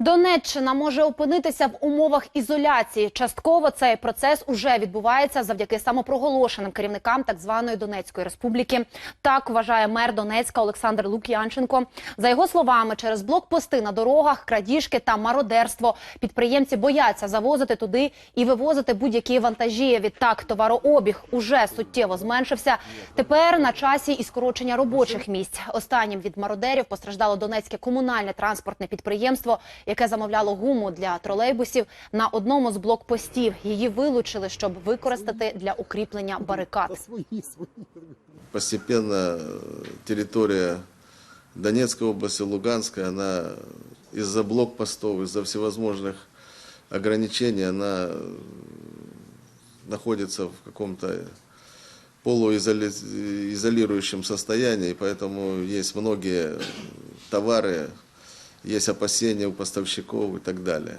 Донеччина може опинитися в умовах ізоляції. Частково цей процес уже відбувається завдяки самопроголошеним керівникам так званої Донецької республіки. Так вважає мер Донецька Олександр Лук'янченко. За його словами, через блокпости на дорогах, крадіжки та мародерство підприємці бояться завозити туди і вивозити будь-які вантажі. Відтак товарообіг уже суттєво зменшився. Тепер на часі і скорочення робочих місць. Останнім від мародерів постраждало Донецьке комунальне транспортне підприємство, яке замовляло гуму для тролейбусів на одному з блокпостів. Її вилучили, щоб використати для укріплення барикад. Постепенно э, территория Донецкой области, Луганской, она из-за блокпостов, из-за всевозможных ограничений, она э, находится в каком-то полуизолирующем состоянии, поэтому есть многие товары, есть опасения у поставщиков и так далее.